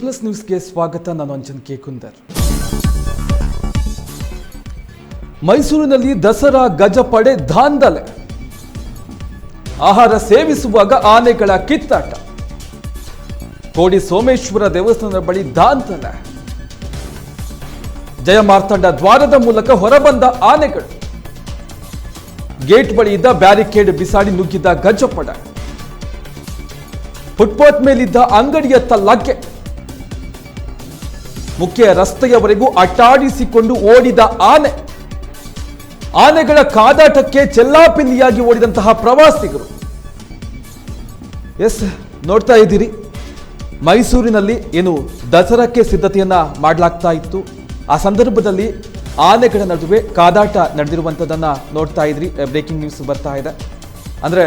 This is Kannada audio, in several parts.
ಪ್ಲಸ್ ನ್ಯೂಸ್ಗೆ ಸ್ವಾಗತ. ನಾನು ಅಂಜನ್ ಕೆ ಕುಂದರ್ ಮೈಸೂರಿನಲ್ಲಿ ದಸರಾ ಗಜಪಡೆ ದಾಂಧಲೆ ಆಹಾರ ಸೇವಿಸುವಾಗ ಆನೆಗಳ ಕಿತ್ತಾಟ. ಕೋಡಿ ಸೋಮೇಶ್ವರ ದೇವಸ್ಥಾನದ ಬಳಿ ದಾಂಧಲೆ ಜಯಮಾರ್ತಂಡ ದ್ವಾರದ ಮೂಲಕ ಹೊರಬಂದ ಆನೆಗಳು. ಗೇಟ್ ಬಳಿ ಇದ್ದ ಬ್ಯಾರಿಕೇಡ್ ಬಿಸಾಡಿ ನುಗ್ಗಿದ್ದ ಗಜಪಡೆ. ಫುಟ್ಪಾತ್ ಮೇಲಿದ್ದ ಅಂಗಡಿಯತ್ತ ಲಗ್ಗೆ ಮುಖ್ಯ ರಸ್ತೆಯವರೆಗೂ ಅಟ್ಟಾಡಿಸಿಕೊಂಡು ಓಡಿದ ಆನೆ. ಆನೆಗಳ ಕಾದಾಟಕ್ಕೆ ಚೆಲ್ಲಾಪಿಲ್ಲಿಯಾಗಿ ಓಡಿದಂತಹ ಪ್ರವಾಸಿಗರು. ಎಸ್, ನೋಡ್ತಾ ಇದ್ದೀರಿ. ಮೈಸೂರಿನಲ್ಲಿ ಏನು ದಸರಾಕ್ಕೆ ಸಿದ್ಧತೆಯನ್ನ ಮಾಡಲಾಗ್ತಾ ಇತ್ತು. ಆ ಸಂದರ್ಭದಲ್ಲಿ ಆನೆಗಳ ನಡುವೆ ಕಾದಾಟ ನಡೆದಿರುವಂಥದ್ದನ್ನ ನೋಡ್ತಾ ಇದ್ರಿ. ಬ್ರೇಕಿಂಗ್ ನ್ಯೂಸ್ ಬರ್ತಾ ಇದೆ. ಅಂದ್ರೆ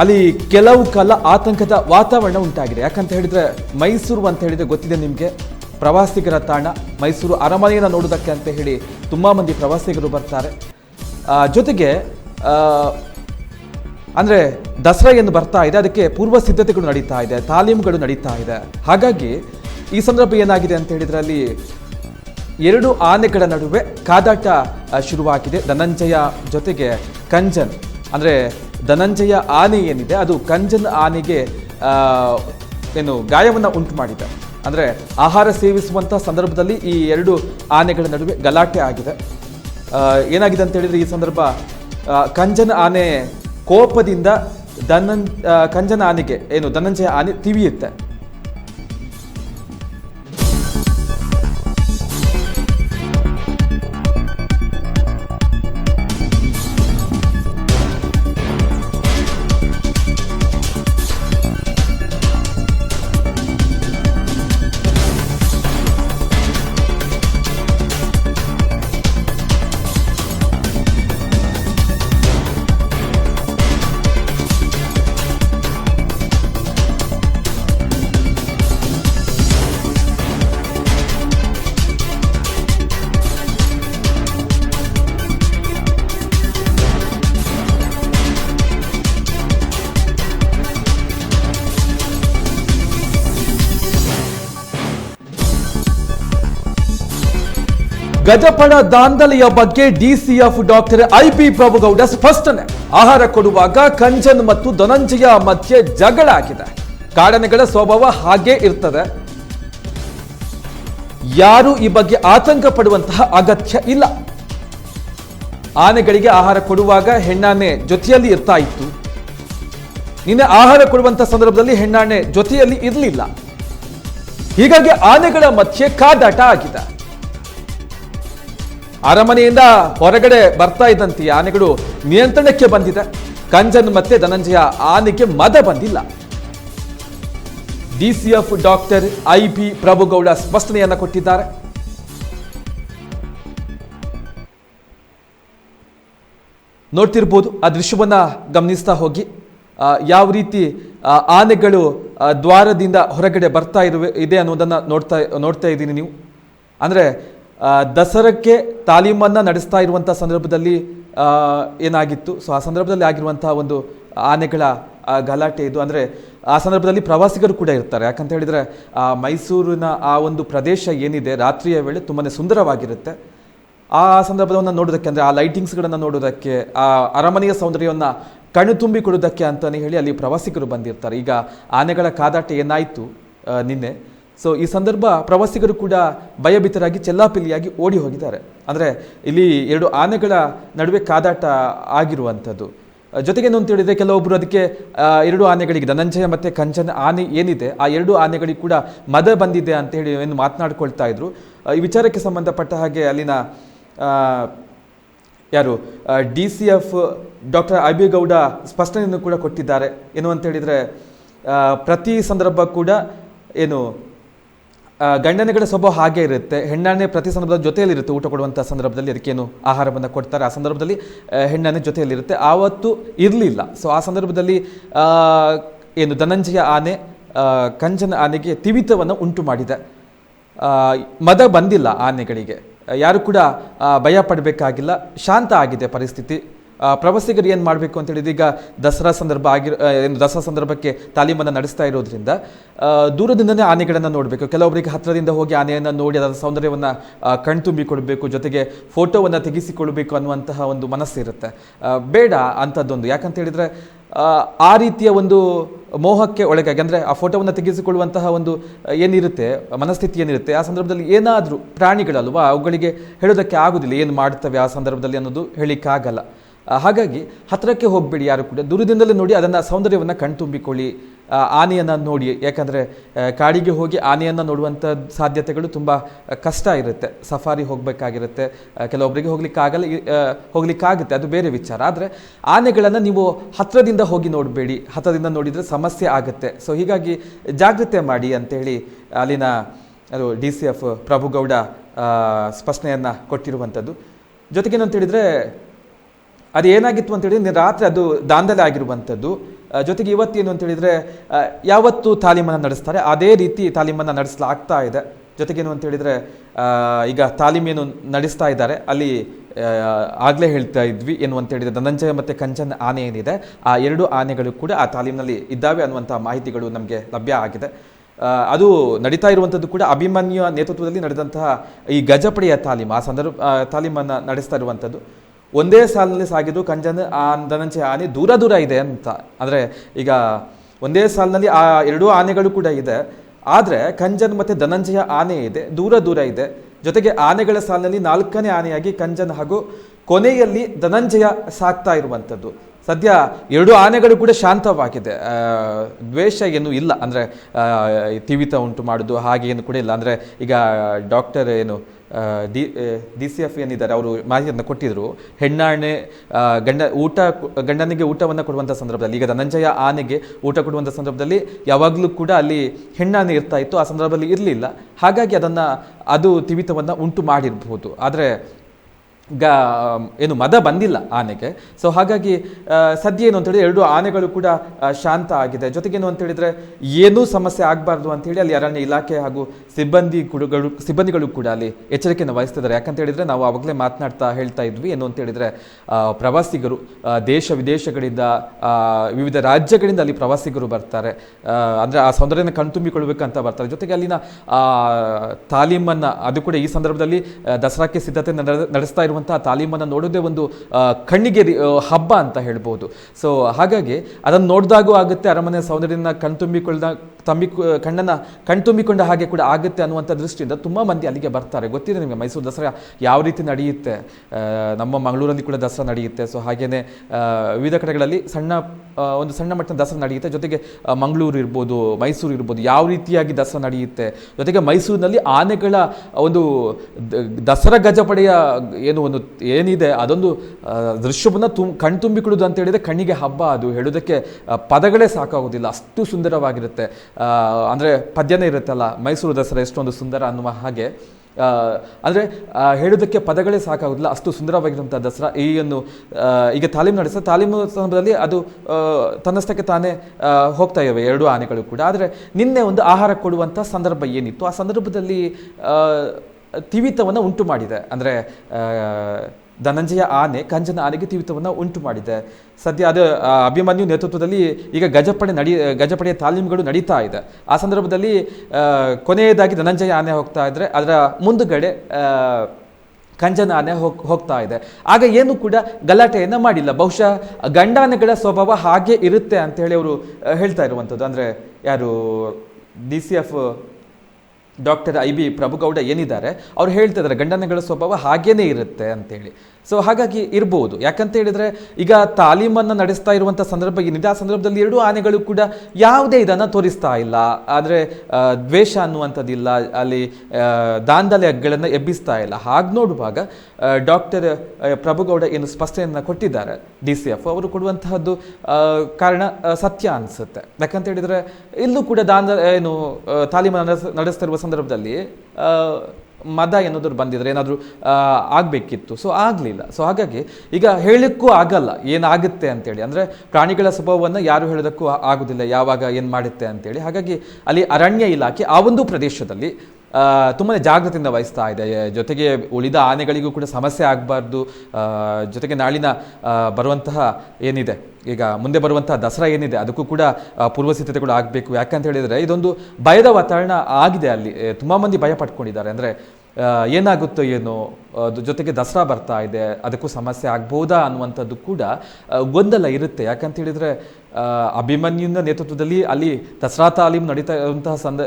ಅಲ್ಲಿ ಕೆಲವು ಕಾಲ ಆತಂಕದ ವಾತಾವರಣ ಉಂಟಾಗಿದೆ. ಯಾಕಂತ ಹೇಳಿದ್ರೆ ಮೈಸೂರು ಅಂತ ಹೇಳಿದ್ರೆ ಗೊತ್ತಿದೆ ನಿಮಗೆ. ಪ್ರವಾಸಿಗರ ತಾಣ ಮೈಸೂರು ಅರಮನೆಯನ್ನು ನೋಡೋದಕ್ಕೆ ಅಂತ ಹೇಳಿ ತುಂಬ ಮಂದಿ ಪ್ರವಾಸಿಗರು ಬರ್ತಾರೆ. ಜೊತೆಗೆ ಅಂದರೆ ದಸರಾ ಏನು ಬರ್ತಾ ಇದೆ, ಅದಕ್ಕೆ ಪೂರ್ವ ಸಿದ್ಧತೆಗಳು ನಡೀತಾ ಇದೆ, ತಾಲೀಮುಗಳು ನಡೀತಾ ಇದೆ. ಹಾಗಾಗಿ ಈ ಸಂದರ್ಭ ಏನಾಗಿದೆ ಅಂತ ಹೇಳಿದ್ರೆ ಅಲ್ಲಿ ಎರಡು ಆನೆಗಳ ನಡುವೆ ಕಾದಾಟ ಶುರುವಾಗಿದೆ. ಧನಂಜಯ ಜೊತೆಗೆ ಕಂಜನ್, ಅಂದರೆ ಧನಂಜಯ ಆನೆ ಏನಿದೆ, ಅದು ಕಂಜನ್ ಆನೆಗೆ ಏನು ಗಾಯವನ್ನು ಉಂಟು ಮಾಡಿದೆ ಅಂದ್ರೆ ಆಹಾರ ಸೇವಿಸುವಂಥ ಸಂದರ್ಭದಲ್ಲಿ ಈ ಎರಡು ಆನೆಗಳ ನಡುವೆ ಗಲಾಟೆ ಆಗಿದೆ. ಏನಾಗಿದೆ ಅಂತ ಹೇಳಿದರೆ ಈ ಸಂದರ್ಭ ಕಂಜನ ಆನೆ ಕೋಪದಿಂದ ಧನನ್ ಕಂಜನ ಆನೆಗೆ, ಏನು, ಧನಂಜಯ ಆನೆ ತಿವಿಯುತ್ತೆ. ಗಜಪಡ ದಾಂಧಲೆಯ ಬಗ್ಗೆ DCF doctor I P Prabhugowda ಸ್ಪಷ್ಟನೆ. ಆಹಾರ ಕೊಡುವಾಗ ಕಂಜನ್ ಮತ್ತು ಧನಂಜಯ ಮಧ್ಯೆ ಜಗಳ ಆಗಿದೆ. ಕಾಡನೆಗಳ ಸ್ವಭಾವ ಹಾಗೇ ಇರ್ತದೆ. ಯಾರು ಈ ಬಗ್ಗೆ ಆತಂಕ ಪಡುವಂತಹ ಅಗತ್ಯ ಇಲ್ಲ. ಆನೆಗಳಿಗೆ ಆಹಾರ ಕೊಡುವಾಗ ಹೆಣ್ಣಾನೆ ಜೊತೆಯಲ್ಲಿ ಇರ್ತಾ ಇತ್ತು. ನಿನ್ನೆ ಆಹಾರ ಕೊಡುವಂತಹ ಸಂದರ್ಭದಲ್ಲಿ ಹೆಣ್ಣಾನೆ ಜೊತೆಯಲ್ಲಿ ಇರಲಿಲ್ಲ. ಹೀಗಾಗಿ ಆನೆಗಳ ಮಧ್ಯೆ ಕಾದಾಟ ಆಗಿದೆ. ಅರಮನೆಯಿಂದ ಹೊರಗಡೆ ಬರ್ತಾ ಇದ್ದಂತೆ ಆನೆಗಳು ನಿಯಂತ್ರಣಕ್ಕೆ ಬಂದಿದೆ. ಕಂಜನ್ ಮತ್ತೆ ಧನಂಜಯ ಆನೆಗೆ ಮದ ಬಂದಿಲ್ಲ. DCF doctor I P Prabhugowda ಸ್ಪಷ್ಟನೆಯನ್ನ ಕೊಟ್ಟಿದ್ದಾರೆ. ನೋಡ್ತಿರ್ಬೋದು, ಆ ದೃಶ್ಯವನ್ನು ಗಮನಿಸ್ತಾ ಹೋಗಿ. ಯಾವ ರೀತಿ ಆನೆಗಳು ದ್ವಾರದಿಂದ ಹೊರಗಡೆ ಬರ್ತಾ ಇರುವೆ ಇದೆ ಅನ್ನೋದನ್ನು ನೋಡ್ತಾ ನೋಡ್ತಾ ಇದ್ದೀನಿ ನೀವು. ಅಂದರೆ ದಸರಕ್ಕೆ ತಾಲೀಮನ್ನು ನಡೆಸ್ತಾ ಇರುವಂಥ ಸಂದರ್ಭದಲ್ಲಿ ಏನಾಗಿತ್ತು? ಸೊ ಆ ಸಂದರ್ಭದಲ್ಲಿ ಆಗಿರುವಂಥ ಒಂದು ಆನೆಗಳ ಗಲಾಟೆ ಇದು. ಅಂದರೆ, ಆ ಸಂದರ್ಭದಲ್ಲಿ ಪ್ರವಾಸಿಗರು ಕೂಡ ಇರ್ತಾರೆ. ಯಾಕಂತ ಹೇಳಿದರೆ ಮೈಸೂರಿನ ಆ ಒಂದು ಪ್ರದೇಶ ಏನಿದೆ, ರಾತ್ರಿಯ ವೇಳೆ ತುಂಬಾ ಸುಂದರವಾಗಿರುತ್ತೆ. ಆ ಸಂದರ್ಭವನ್ನು ನೋಡೋದಕ್ಕೆ, ಅಂದರೆ, ಆ ಲೈಟಿಂಗ್ಸ್ಗಳನ್ನು ನೋಡೋದಕ್ಕೆ, ಆ ಅರಮನೆಯ ಸೌಂದರ್ಯವನ್ನು ಕಣ್ಣು ತುಂಬಿ ಕೊಡೋದಕ್ಕೆ ಅಂತಲೇ ಹೇಳಿ ಅಲ್ಲಿ ಪ್ರವಾಸಿಗರು ಬಂದಿರ್ತಾರೆ. ಈಗ ಆನೆಗಳ ಕಾದಾಟ ಏನಾಯಿತು ನಿನ್ನೆ? ಸೊ ಈ ಸಂದರ್ಭ ಪ್ರವಾಸಿಗರು ಕೂಡ ಭಯಭೀತರಾಗಿ ಚೆಲ್ಲಾಪಿಲ್ಲಿಯಾಗಿ ಓಡಿ ಹೋಗಿದ್ದಾರೆ. ಅಂದರೆ ಇಲ್ಲಿ ಎರಡು ಆನೆಗಳ ನಡುವೆ ಕಾದಾಟ ಆಗಿರುವಂಥದ್ದು. ಜೊತೆಗೆ ಏನು ಹೇಳಿದರೆ ಕೆಲವೊಬ್ಬರು ಅದಕ್ಕೆ ಎರಡು ಆನೆಗಳಿಗೆ, ಧನಂಜಯ ಮತ್ತು ಕಂಚನ ಆನೆ ಏನಿದೆ, ಆ ಎರಡು ಆನೆಗಳಿಗೆ ಕೂಡ ಮದ ಬಂದಿದೆ ಅಂತ ಹೇಳಿ ಏನು ಮಾತನಾಡ್ಕೊಳ್ತಾ ಇದ್ರು. ಈ ವಿಚಾರಕ್ಕೆ ಸಂಬಂಧಪಟ್ಟ ಹಾಗೆ ಅಲ್ಲಿನ ಯಾರು ಡಿ ಸಿ ಎಫ್ ಡಾಕ್ಟರ್ ಅಬಿಗೌಡ ಸ್ಪಷ್ಟನೆಯನ್ನು ಕೂಡ ಕೊಟ್ಟಿದ್ದಾರೆ. ಏನು ಅಂತ ಹೇಳಿದರೆ ಪ್ರತಿ ಸಂದರ್ಭ ಕೂಡ ಏನು ಗಂಡನೆಗಳ ಸ್ವಭಾವ ಹಾಗೆ ಇರುತ್ತೆ. ಹೆಣ್ಣಾನೆ ಪ್ರತಿ ಸಂದರ್ಭದ ಜೊತೆಯಲ್ಲಿರುತ್ತೆ ಊಟ ಕೊಡುವಂಥ ಸಂದರ್ಭದಲ್ಲಿ ಅದಕ್ಕೇನು ಆಹಾರವನ್ನು ಕೊಡ್ತಾರೆ. ಆ ಸಂದರ್ಭದಲ್ಲಿ ಹೆಣ್ಣನೆ ಜೊತೆಯಲ್ಲಿರುತ್ತೆ. ಆವತ್ತು ಇರಲಿಲ್ಲ. ಸೊ ಆ ಸಂದರ್ಭದಲ್ಲಿ ಏನು ಧನಂಜಯ ಆನೆ ಕಂಚನ ಆನೆಗೆ ತಿವಿತವನ್ನು ಉಂಟು ಮಾಡಿದೆ. ಮದ ಬಂದಿಲ್ಲ ಆನೆಗಳಿಗೆ. ಯಾರು ಕೂಡ ಭಯ ಪಡಬೇಕಾಗಿಲ್ಲ. ಶಾಂತ ಆಗಿದೆ ಪರಿಸ್ಥಿತಿ. ಪ್ರವಾಸಿಗರು ಏನು ಮಾಡಬೇಕು ಅಂತ ಹೇಳಿದ್ರೆ ಈಗ ದಸರಾ ಸಂದರ್ಭ ಆಗಿರೋ ಏನು ದಸರಾ ಸಂದರ್ಭಕ್ಕೆ ತಾಲೀಮನ್ನು ನಡೆಸ್ತಾ ಇರೋದ್ರಿಂದ ದೂರದಿಂದನೇ ಆನೆಗಳನ್ನು ನೋಡಬೇಕು. ಕೆಲವೊಬ್ಬರಿಗೆ ಹತ್ತಿರದಿಂದ ಹೋಗಿ ಆನೆಯನ್ನು ನೋಡಿ ಅದರ ಸೌಂದರ್ಯವನ್ನು ಕಣ್ತುಂಬಿಕೊಳ್ಬೇಕು ಜೊತೆಗೆ ಫೋಟೋವನ್ನು ತೆಗೆಸಿಕೊಳ್ಬೇಕು ಅನ್ನುವಂತಹ ಒಂದು ಮನಸ್ಸಿರುತ್ತೆ. ಬೇಡ ಅಂಥದ್ದೊಂದು ಯಾಕಂತ ಹೇಳಿದರೆ ಆ, ರೀತಿಯ ಒಂದು ಮೋಹಕ್ಕೆ ಒಳಗಾಗಿ ಅಂದರೆ ಆ ಫೋಟೋವನ್ನು ತೆಗೆಸಿಕೊಳ್ಳುವಂತಹ ಒಂದು ಏನಿರುತ್ತೆ ಮನಸ್ಥಿತಿ ಏನಿರುತ್ತೆ ಆ ಸಂದರ್ಭದಲ್ಲಿ ಏನಾದರೂ ಪ್ರಾಣಿಗಳಲ್ವಾ ಅವುಗಳಿಗೆ ಹೇಳೋದಕ್ಕೆ ಆಗೋದಿಲ್ಲ ಏನು ಮಾಡ್ತವೆ ಆ ಸಂದರ್ಭದಲ್ಲಿ ಅನ್ನೋದು ಹೇಳಲಿಕ್ಕಾಗಲ್ಲ. ಆ, ಹಾಗಾಗಿ ಹತ್ತಿರಕ್ಕೆ ಹೋಗಬೇಡಿ ಯಾರು ಕೂಡ. ದೂರದಿಂದಲೇ ನೋಡಿ ಅದನ್ನು ಸೌಂದರ್ಯವನ್ನು ಕಣ್ತುಂಬಿಕೊಳ್ಳಿ. ಆನೆಯನ್ನು ನೋಡಿ. ಯಾಕಂದರೆ ಕಾಡಿಗೆ ಹೋಗಿ ಆನೆಯನ್ನು ನೋಡುವಂಥ ಸಾಧ್ಯತೆಗಳು ತುಂಬ ಕಷ್ಟ ಇರುತ್ತೆ. ಸಫಾರಿ ಹೋಗಬೇಕಾಗಿರುತ್ತೆ. ಕೆಲವೊಬ್ಬರಿಗೆ ಹೋಗ್ಲಿಕ್ಕಾಗಲ್ಲ ಹೋಗ್ಲಿಕ್ಕಾಗುತ್ತೆ. ಅದು ಬೇರೆ ವಿಚಾರ. ಆದರೆ ಆನೆಗಳನ್ನು ನೀವು ಹತ್ತಿರದಿಂದ ಹೋಗಿ ನೋಡಬೇಡಿ. ಹತ್ತಿರದಿಂದ ನೋಡಿದರೆ ಸಮಸ್ಯೆ ಆಗುತ್ತೆ. ಸೊ ಹೀಗಾಗಿ ಜಾಗ್ರತೆ ಮಾಡಿ ಅಂತೇಳಿ ಅಲ್ಲಿನ ಅದು ಡಿ ಸಿ ಎಫ್ ಪ್ರಭುಗೌಡ ಸ್ಪಷ್ಟನೆಯನ್ನು ಕೊಟ್ಟಿರುವಂಥದ್ದು. ಜೊತೆಗೇನಂತ ಹೇಳಿದರೆ ಅದು ಏನಾಗಿತ್ತು ಅಂತ ಹೇಳಿದ್ರೆ, ರಾತ್ರಿ ಅದು ದಾಂಧಲೆ ಆಗಿರುವಂಥದ್ದು. ಜೊತೆಗೆ ಇವತ್ತೇನು ಅಂತ ಹೇಳಿದ್ರೆ ಯಾವತ್ತು ತಾಲೀಮನ್ನು ನಡೆಸ್ತಾರೆ. ಅದೇ ರೀತಿ ತಾಲೀಮನ್ನು ನಡೆಸಲಾಗ್ತಾ ಇದೆ. ಜೊತೆಗೇನು ಅಂತ ಹೇಳಿದ್ರೆ ಈಗ ತಾಲೀಮೇನು ನಡೆಸ್ತಾ ಇದ್ದಾರೆ. ಅಲ್ಲಿ ಆಗಲೇ ಹೇಳ್ತಾ ಇದ್ವಿ ಏನು ಅಂತ ಹೇಳಿದ್ರೆ, ಧನಂಜಯ ಮತ್ತು ಕಂಚನ್ ಆನೆ ಏನಿದೆ, ಆ ಎರಡು ಆನೆಗಳು ಕೂಡ ಆ ತಾಲೀಮಿನಲ್ಲಿ ಇದ್ದಾವೆ ಅನ್ನುವಂಥ ಮಾಹಿತಿಗಳು ನಮಗೆ ಲಭ್ಯ ಆಗಿದೆ. ಅದು ನಡೀತಾ ಇರುವಂಥದ್ದು ಕೂಡ ಅಭಿಮನ್ಯು ನೇತೃತ್ವದಲ್ಲಿ ನಡೆದಂತಹ ಈ ಗಜಪಡೆಯ ತಾಲೀಮು, ಆ ಸಂದರ್ಭ ತಾಲೀಮನ್ನು ನಡೆಸ್ತಾ ಇರುವಂಥದ್ದು. ಒಂದೇ ಸಾಲಿನಲ್ಲಿ ಸಾಗಿದ್ದು ಕಂಜನ, ಆ ಧನಂಜಯ ಆನೆ ದೂರ ದೂರ ಇದೆ ಅಂತ. ಅಂದರೆ ಈಗ ಒಂದೇ ಸಾಲಿನಲ್ಲಿ ಆ ಎರಡೂ ಆನೆಗಳು ಕೂಡ ಇದೆ. ಆದರೆ ಕಂಜನ್ ಮತ್ತು ಧನಂಜಯ ಆನೆ ಇದೆ, ದೂರ ದೂರ ಇದೆ. ಜೊತೆಗೆ ಆನೆಗಳ ಸಾಲಿನಲ್ಲಿ ನಾಲ್ಕನೇ ಆನೆಯಾಗಿ ಕಂಜನ್ ಹಾಗೂ ಕೊನೆಯಲ್ಲಿ ಧನಂಜಯ ಸಾಕ್ತಾ ಇರುವಂಥದ್ದು. ಸದ್ಯ ಎರಡು ಆನೆಗಳು ಕೂಡ ಶಾಂತವಾಗಿದೆ. ದ್ವೇಷ ಏನು ಇಲ್ಲ. ಅಂದರೆ ತೀವಿತ ಉಂಟು ಮಾಡೋದು, ಹಾಗೆ ಏನು ಕೂಡ ಇಲ್ಲ. ಅಂದರೆ, ಈಗ ಡಾಕ್ಟರ್ ಏನು ಡಿ ಡಿ ಸಿ ಎಫ್ ಏನಿದ್ದಾರೆ, ಅವರು ಮಾಹಿತಿಯನ್ನು ಕೊಟ್ಟಿದ್ದರು ಹೆಣ್ಣಾಣೆ ಗಂಡ, ಊಟ ಗಂಡನಿಗೆ ಊಟವನ್ನು ಕೊಡುವಂಥ ಸಂದರ್ಭದಲ್ಲಿ, ಈಗ ಧನಂಜಯ ಆನೆಗೆ ಊಟ ಕೊಡುವಂಥ ಸಂದರ್ಭದಲ್ಲಿ ಯಾವಾಗಲೂ ಕೂಡ ಅಲ್ಲಿ ಹೆಣ್ಣಾನೆ ಇರ್ತಾ ಇತ್ತು. ಆ ಸಂದರ್ಭದಲ್ಲಿ ಇರಲಿಲ್ಲ. ಹಾಗಾಗಿ ಅದನ್ನು, ಅದು ತಿವಿತವನ್ನು ಉಂಟು ಮಾಡಿರಬಹುದು. ಆದರೆ ಗ ಏನು ಮದ ಬಂದಿಲ್ಲ ಆನೆಗೆ. ಸೊ ಹಾಗಾಗಿ ಸದ್ಯ ಏನು ಅಂತೇಳಿದ್ರೆ ಎರಡು ಆನೆಗಳು ಕೂಡ ಶಾಂತ ಆಗಿದೆ. ಜೊತೆಗೇನು ಅಂತ ಹೇಳಿದ್ರೆ ಏನೂ ಸಮಸ್ಯೆ ಆಗಬಾರ್ದು ಅಂತೇಳಿ ಅಲ್ಲಿ ಅರಣ್ಯ ಇಲಾಖೆ ಹಾಗೂ ಸಿಬ್ಬಂದಿ ಕುಡುಗಳು, ಸಿಬ್ಬಂದಿಗಳು ಕೂಡ ಅಲ್ಲಿ ಎಚ್ಚರಿಕೆಯನ್ನು ವಹಿಸ್ತಿದ್ದಾರೆ. ಯಾಕಂತ ಹೇಳಿದ್ರೆ ನಾವು ಆವಾಗಲೇ ಮಾತನಾಡ್ತಾ ಹೇಳ್ತಾ ಇದ್ವಿ. ಏನು ಅಂತ ಹೇಳಿದ್ರೆ ಪ್ರವಾಸಿಗರು ದೇಶ ವಿದೇಶಗಳಿಂದ ವಿವಿಧ ರಾಜ್ಯಗಳಿಂದ ಅಲ್ಲಿ ಪ್ರವಾಸಿಗರು ಬರ್ತಾರೆ. ಅಂದರೆ ಆ ಸೌಂದರ್ಯನ ಕಣ್ತುಂಬಿಕೊಳ್ಬೇಕಂತ ಬರ್ತಾರೆ. ಜೊತೆಗೆ ಅಲ್ಲಿನ ತಾಲೀಮನ್ನು, ಅದು ಕೂಡ ಈ ಸಂದರ್ಭದಲ್ಲಿ ದಸರಾಕ್ಕೆ ಸಿದ್ಧತೆ ನಡೆ- ನಡೆಸ್ತಾ ಇರುವಂತಹ ತಾಲೀಮನ್ನು ನೋಡೋದೇ ಒಂದು ಕಣ್ಣಿಗೆ ಹಬ್ಬ ಅಂತ ಹೇಳ್ಬೋದು. ಸೊ ಹಾಗಾಗಿ ಅದನ್ನು ನೋಡಿದಾಗೂ ಆಗುತ್ತೆ ಅರಮನೆ ಸೌಂದರ್ಯನ ಕಣ್ತುಂಬಿಕೊಳ್ಳ ತಂಬಿ ಕಣ್ಣನ್ನು ಕಣ್ತುಂಬಿಕೊಂಡ ಹಾಗೆ ಕೂಡ ಆಗುತ್ತೆ ಅನ್ನುವಂಥ ದೃಷ್ಟಿಯಿಂದ ತುಂಬ ಮಂದಿ ಅಲ್ಲಿಗೆ ಬರ್ತಾರೆ. ಗೊತ್ತಿದೆ ನಿಮಗೆ, ಮೈಸೂರು ದಸರಾ ಯಾವ ರೀತಿ ನಡೆಯುತ್ತೆ? ನಮ್ಮ ಮಂಗಳೂರಲ್ಲಿ ಕೂಡ ದಸರಾ ನಡೆಯುತ್ತೆ. ಸೊ ಹಾಗೆಯೇ ವಿವಿಧ ಕಡೆಗಳಲ್ಲಿ ಸಣ್ಣ ಒಂದು ಸಣ್ಣ ಮಟ್ಟದ ದಸರಾ ನಡೆಯುತ್ತೆ. ಜೊತೆಗೆ ಮಂಗಳೂರು ಇರ್ಬೋದು, ಮೈಸೂರು ಇರ್ಬೋದು, ಯಾವ ರೀತಿಯಾಗಿ ದಸರಾ ನಡೆಯುತ್ತೆ? ಜೊತೆಗೆ ಮೈಸೂರಿನಲ್ಲಿ ಆನೆಗಳ ಒಂದು ದಸರಾ ಗಜಪಡೆಯ, ಏನು ಒಂದು ಏನಿದೆ, ಅದೊಂದು ದೃಶ್ಯವನ್ನು ತುಂ ಕಣ್ತುಂಬಿಕೊಳ್ಳೋದು ಅಂತ ಹೇಳಿದರೆ ಕಣ್ಣಿಗೆ ಹಬ್ಬ ಅದು. ಹೇಳೋದಕ್ಕೆ ಪದಗಳೇ ಸಾಕಾಗೋದಿಲ್ಲ. ಅಷ್ಟು ಸುಂದರವಾಗಿರುತ್ತೆ. ಅಂದರೆ ಪದ್ಯನೇ ಇರುತ್ತಲ್ಲ, ಮೈಸೂರು ದಸರಾ ಎಷ್ಟೊಂದು ಸುಂದರ ಅನ್ನುವ ಹಾಗೆ. ಅಂದರೆ ಹೇಳೋದಕ್ಕೆ ಪದಗಳೇ ಸಾಕಾಗೋದಿಲ್ಲ. ಅಷ್ಟು ಸುಂದರವಾಗಿರುವಂಥ ದಸರಾ. ಈ ಒಂದು ಈಗ ತಾಲೀಮು ನಡೆಸ, ತಾಲೀಮು ಸಂದರ್ಭದಲ್ಲಿ ಅದು ತನ್ನಷ್ಟಕ್ಕೆ ತಾನೇ ಹೋಗ್ತಾ ಇವೆ. ಎರಡು ಆನೆಗಳು ಕೂಡ. ಆದರೆ ನಿನ್ನೆ ಒಂದು ಆಹಾರ ಕೊಡುವಂಥ ಸಂದರ್ಭ ಏನಿತ್ತು? ಆ ಸಂದರ್ಭದಲ್ಲಿ ತಿವಿತವನ್ನು ಉಂಟು ಮಾಡಿದೆ. ಅಂದರೆ ಧನಂಜಯ ಆನೆ, ಕಂಜನ ಆನೆಗೆ ತಿವಿತವನ್ನು ಉಂಟು ಮಾಡಿದೆ. ಸದ್ಯ ಅದು ಅಭಿಮನ್ಯು ನೇತೃತ್ವದಲ್ಲಿ ಈಗ ಗಜಪಡೆ ನಡಿ, ಗಜಪಡೆಯ ತಾಲೀಮುಗಳು ನಡೀತಾ ಇದೆ. ಆ ಸಂದರ್ಭದಲ್ಲಿ ಕೊನೆಯದಾಗಿ ಧನಂಜಯ ಆನೆ ಹೋಗ್ತಾ ಇದ್ದರೆ ಅದರ ಮುಂದುಗಡೆ ಕಂಜನ ಆನೆ ಹೋಗ್, ಹೋಗ್ತಾ ಇದೆ. ಆಗ ಏನು ಕೂಡ ಗಲಾಟೆಯನ್ನು ಮಾಡಿಲ್ಲ. ಬಹುಶಃ ಗಂಡಾನೆಗಳ ಸ್ವಭಾವ ಹಾಗೆ ಇರುತ್ತೆ ಅಂತ ಹೇಳಿ ಅವರು ಹೇಳ್ತಾ ಇರುವಂಥದ್ದು. ಅಂದರೆ, ಯಾರು, D C F doctor I B Prabhugowda ಏನಿದ್ದಾರೆ ಅವ್ರು ಹೇಳ್ತಿದ್ದಾರೆ ಗಂಡನಗಳ ಸ್ವಭಾವ ಹಾಗೇನೇ ಇರುತ್ತೆ ಅಂತೇಳಿ. ಸೊ ಹಾಗಾಗಿ ಇರ್ಬೋದು. ಯಾಕಂತ ಹೇಳಿದ್ರೆ, ಈಗ ತಾಲೀಮನ್ನು ನಡೆಸ್ತಾ ಇರುವಂಥ ಸಂದರ್ಭ ಏನಿದೆ, ಆ ಸಂದರ್ಭದಲ್ಲಿ ಎರಡೂ ಆನೆಗಳು ಕೂಡ ಯಾವುದೇ ಇದನ್ನು ತೋರಿಸ್ತಾ ಇಲ್ಲ. ಆದರೆ ದ್ವೇಷ ಅನ್ನುವಂಥದ್ದಿಲ್ಲ. ಅಲ್ಲಿ ದಾಂಧಲೆಗಳನ್ನು ಎಬ್ಬಿಸ್ತಾ ಇಲ್ಲ. ಹಾಗೆ ನೋಡುವಾಗ ಡಾಕ್ಟರ್ ಪ್ರಭುಗೌಡ ಏನು ಸ್ಪಷ್ಟನೆಯನ್ನು ಕೊಟ್ಟಿದ್ದಾರೆ. ಡಿ ಸಿ ಎಫ್ ಅವರು ಕೊಡುವಂತಹದ್ದು ಕಾರಣ ಸತ್ಯ ಅನಿಸುತ್ತೆ. ಯಾಕಂತ ಹೇಳಿದರೆ, ಇಲ್ಲೂ ಕೂಡ ದಾಂಧ, ಏನು ತಾಲೀಮನ್ನು ನಡೆಸ್ತಾ ಇರುವ ಸಂದರ್ಭದಲ್ಲಿ ಮದ ಏನಾದರೂ ಬಂದಿದ್ರೆ ಏನಾದರೂ ಆಗಬೇಕಿತ್ತು. ಸೊ, ಆಗಲಿಲ್ಲ. ಸೊ, ಹಾಗಾಗಿ ಈಗ ಹೇಳಕ್ಕೂ ಆಗಲ್ಲ. ಏನಾಗುತ್ತೆ ಅಂತೇಳಿ. ಅಂದರೆ ಪ್ರಾಣಿಗಳ ಸ್ವಭಾವವನ್ನು ಯಾರು ಹೇಳೋದಕ್ಕೂ ಆಗೋದಿಲ್ಲ. ಯಾವಾಗ ಏನು ಮಾಡುತ್ತೆ ಅಂತೇಳಿ. ಹಾಗಾಗಿ ಅಲ್ಲಿ ಅರಣ್ಯ ಇಲಾಖೆ ಆ ಒಂದು ಪ್ರದೇಶದಲ್ಲಿ ತುಂಬಾ ಜಾಗೃತಿಯಿಂದ ವಹಿಸ್ತಾ ಇದೆ. ಜೊತೆಗೆ ಉಳಿದ ಆನೆಗಳಿಗೂ ಕೂಡ ಸಮಸ್ಯೆ ಆಗಬಾರ್ದು. ಜೊತೆಗೆ ನಾಳಿನ ಬರುವಂತಹ ಏನಿದೆ? ಈಗ ಮುಂದೆ ಬರುವಂತಹ ದಸರಾ ಏನಿದೆ? ಅದಕ್ಕೂ ಕೂಡ ಪೂರ್ವ ಸಿದ್ಧತೆಗಳು ಆಗಬೇಕು. ಯಾಕಂತ ಹೇಳಿದರೆ ಇದೊಂದು ಭಯದ ವಾತಾವರಣ ಆಗಿದೆ ಅಲ್ಲಿ. ತುಂಬಾ ಮಂದಿ ಭಯ ಪಟ್ಕೊಂಡಿದ್ದಾರೆ ಅಂದರೆ ಏನಾಗುತ್ತೋ ಏನೋ ಅದ್ರ ಜೊತೆಗೆ ದಸರಾ ಬರ್ತಾ ಇದೆ, ಅದಕ್ಕೂ ಸಮಸ್ಯೆ ಆಗ್ಬೋದಾ ಅನ್ನುವಂಥದ್ದು ಕೂಡ ಗೊಂದಲ ಇರುತ್ತೆ. ಯಾಕಂತ ಹೇಳಿದರೆ ಅಭಿಮನ್ಯುನ ನೇತೃತ್ವದಲ್ಲಿ ಅಲ್ಲಿ ದಸರಾ ತಾಲೀಮು ನಡೀತಾ ಇರುವಂತಹ ಸಂದ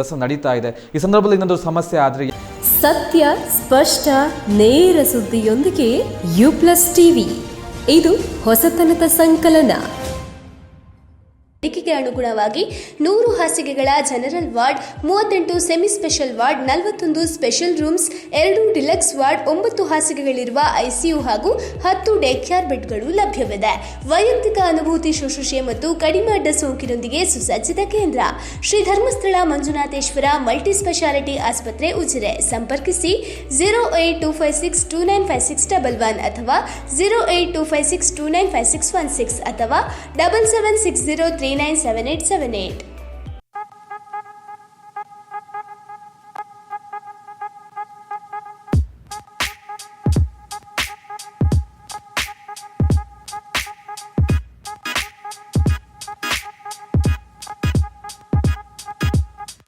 ದಸರಾ ನಡೀತಾ ಇದೆ. ಈ ಸಂದರ್ಭದಲ್ಲಿ ಇನ್ನೊಂದು ಸಮಸ್ಯೆ ಆದರೆ ಸತ್ಯ, ಸ್ಪಷ್ಟ, ನೇರ ಸುದ್ದಿಯೊಂದಿಗೆ ಯು ಪ್ಲಸ್ ಟಿವಿ. ಇದು ಹೊಸತನದ ಸಂಕಲನ. ಬೇಡಿಕೆಗೆ ಅನುಗುಣವಾಗಿ ನೂರು ಹಾಸಿಗೆಗಳ ಜನರಲ್ ವಾರ್ಡ್, ಮೂವತ್ತೆಂಟು ಸೆಮಿ ಸ್ಪೆಷಲ್ ವಾರ್ಡ್, ನಲವತ್ತೊಂದು ಸ್ಪೆಷಲ್ ರೂಮ್ಸ್, ಎರಡು ಡಿಲಕ್ಸ್ ವಾರ್ಡ್, ಒಂಬತ್ತು ಹಾಸಿಗೆಗಳಿರುವ ಐಸಿಯು ಹಾಗೂ ಹತ್ತು ಡೇಕ್ಯಾರ್ ಬೆಡ್ಗಳು ಲಭ್ಯವಿದೆ. ವೈಯಕ್ತಿಕ ಅನುಭೂತಿ ಶುಶ್ರೂಷೆ ಮತ್ತು ಕಡಿಮೆ ಅಡ್ಡ ಸೋಂಕಿನೊಂದಿಗೆ ಸುಸಜ್ಜಿತ ಕೇಂದ್ರ. ಶ್ರೀ ಧರ್ಮಸ್ಥಳ ಮಂಜುನಾಥೇಶ್ವರ ಮಲ್ಟಿ ಸ್ಪೆಷಾಲಿಟಿ ಆಸ್ಪತ್ರೆ ಉಜಿರೆ. ಸಂಪರ್ಕಿಸಿ zero eight two five six two nine five six double one ಅಥವಾ zero eight two five six two nine five six one six ಅಥವಾ double seven six zero three 3978778.